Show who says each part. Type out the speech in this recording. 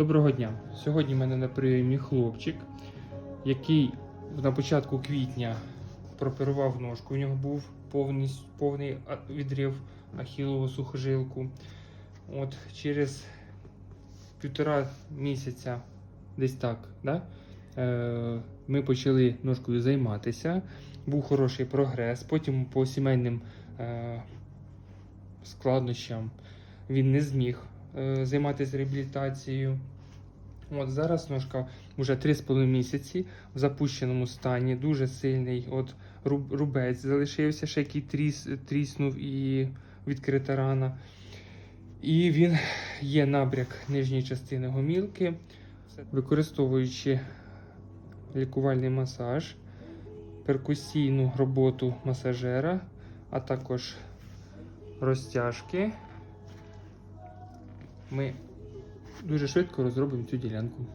Speaker 1: Доброго дня! Сьогодні в мене на прийомі хлопчик, який на початку квітня прооперував ножку. У нього був повний, повний відрив ахілову сухожилку. От через півтора місяця, десь так, да? е, ми почали ножкою займатися. Був хороший прогрес. Потім по сімейним е, складнощам він не зміг займатися реабілітацією. От зараз ножка вже 3,5 місяці в запущеному стані, дуже сильний. От рубець залишився, ще який тріс, тріснув і відкрита рана. І він є набряк нижньої частини гомілки, використовуючи лікувальний масаж, перкусійну роботу масажера, а також розтяжки. Ми дуже швидко розробимо цю ділянку.